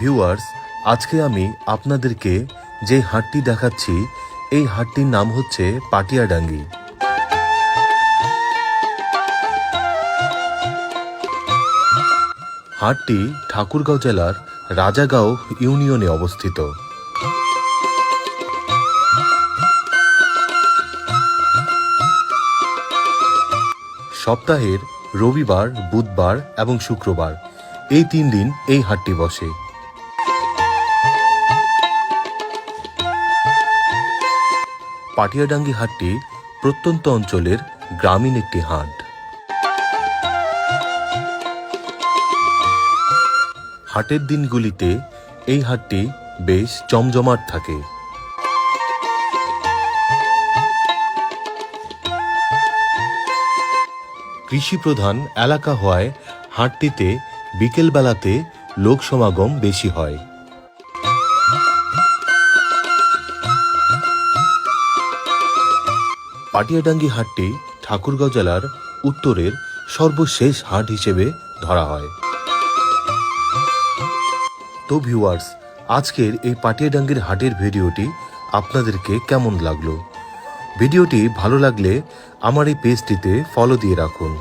Viewers আজকে আমি আপনাদেরকে যে হাটটি দেখাচ্ছি, এই হাটটির নাম হচ্ছে পাটিয়াডাঙ্গি। হাটটি ঠাকুরগাঁও জেলার রাজাগাঁও ইউনিয়নে অবস্থিত। সপ্তাহের রবিবার, বুধবার এবং শুক্রবার এই তিন দিন এই হাটটি বসে। পাটিয়াডাঙ্গি হাটটি প্রত্যন্ত অঞ্চলের গ্রামীণ একটি হাট। হাটের দিনগুলিতে এই হাটটি বেশ জমজমাট থাকে। কৃষিপ্রধান এলাকা হওয়ায় হাটটিতে বিকেলবেলাতে লোক সমাগম বেশি হয়। পাটিয়াডাঙ্গি হাটটি ঠাকুরগাঁও জেলার উত্তরের সর্বশেষ হাট হিসেবে ধরা হয়। তো ভিউয়ার্স আজকের এই পাটিয়াডাঙ্গির হাটের ভিডিওটি আপনাদেরকে কেমন লাগল? ভিডিওটি ভালো লাগলে আমার এই পেজটিতে ফলো দিয়ে রাখুন।